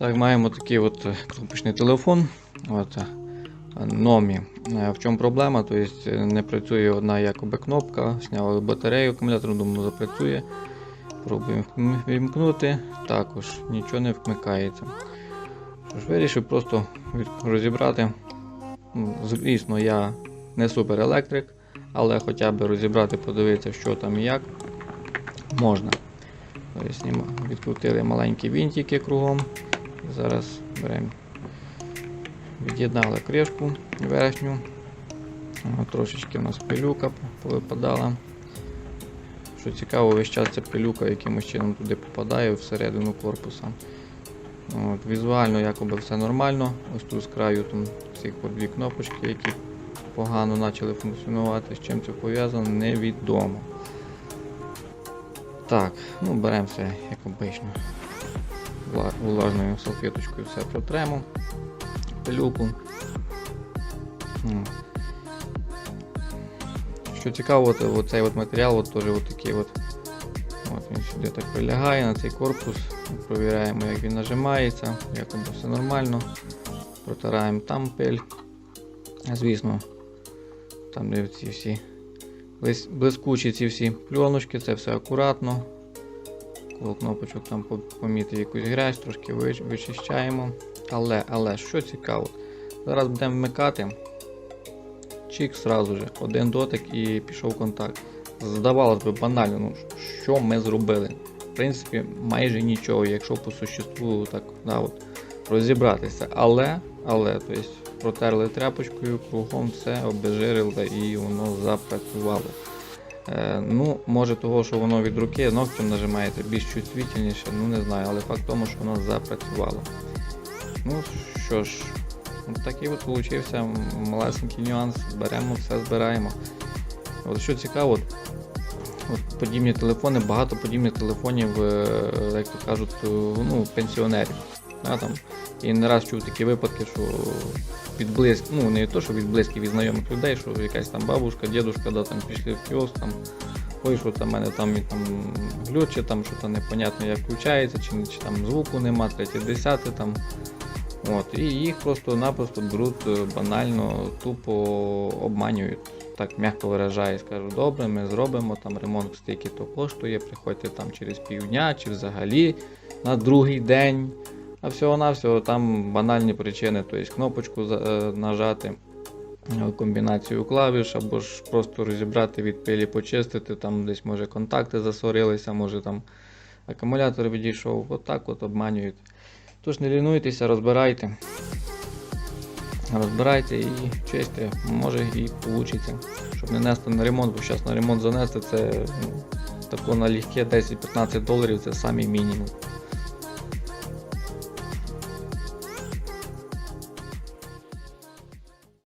Так, маємо такий от е, кнопочний телефон. От, е, Номі. Е, В чому проблема? Тобто не працює одна якоби кнопка, зняли батарею, акумулятор, думаю, запрацює. Пробуємо вімкнути, також нічого не вмикається. Що ж, вирішив просто розібрати. Звісно, я не супер електрик, але хоча б розібрати, подивитися, що там і як можна. Тобто, відкрутили маленькі вінтики кругом. Зараз від'єднали кришку верхню. Трошечки у нас пилюка повипадала. Що цікаво, весь час ця пилюка якимось чином туди попадає всередину корпуса. От, візуально якоби все нормально. Ось тут з краю там по дві кнопочки, які погано почали функціонувати. З чим це пов'язано, невідомо. Так, ну беремо все як обично. Вла- Влажною салфеточкою все протремо. Пилюку. Що цікаво, цей матеріал теж такий от. Він сюди так прилягає на цей корпус. Провіряємо, як він нажимається, якоби все нормально. Протираємо там пиль. Звісно, там де ці всі блискучі ці всі пленочки, це все акуратно. Коло кнопочок там по- помітив якусь грязь, трошки вич- вичищаємо. Але, але, що цікаво, зараз будемо вмикати. Чик сразу же, один дотик і пішов контакт. Здавалось би, банально, ну що ми зробили? В принципі, майже нічого, якщо по существу так да, от, розібратися. Але, але, тобто, протерли тряпочкою, кругом все, обезжирили і воно запрацювало. Е, ну, може того, що воно від руки ногтем нажимається більш чувствительніше, ну не знаю, але факт тому, що воно запрацювало. Ну що ж, такий от получився малесенький нюанс. Беремо, все збираємо. От що цікаво, от, подібні телефони, багато подібних телефонів, е, як то кажуть, ну, пенсіонерів. Да, там. І не раз чув такі випадки, що від близьких, ну не то, що від близьких, від знайомих людей, що якась там бабушка, дідушка, да, там пішли в кіоск, там, ой, що там в мене там, там глюче, там що там непонятно як включається, чи, чи там звуку нема, третє, десяте там. От, і їх просто-напросто беруть е, банально, тупо обманюють. Так м'яко виражаюсь, кажу, добре, ми зробимо там ремонт стільки то коштує, приходьте там через півдня чи взагалі на другий день. А всього-навсього там банальні причини, тобто кнопочку е, нажати, е, комбінацію клавіш, або ж просто розібрати від пилі, почистити, там десь може контакти засорилися, може там акумулятор відійшов. Отак от обманюють. Тож не лінуйтеся, розбирайте. Розбирайте і чисте, може і вийде. Щоб не нести на ремонт, бо зараз на ремонт занести це ну, тако налегке 10-15 доларів це самий мінімум.